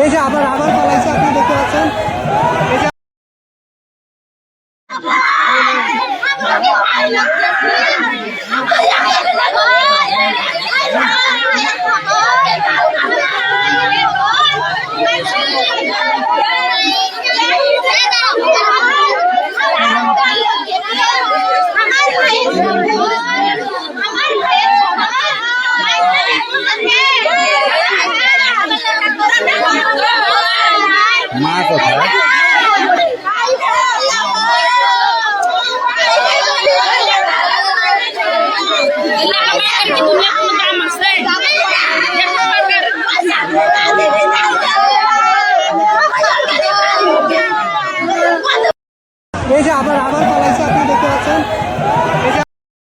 এই যে আবার আবার পালাইছে আপনি দেখতে পাচ্ছেন মা কোথায় এই যে আবার আবার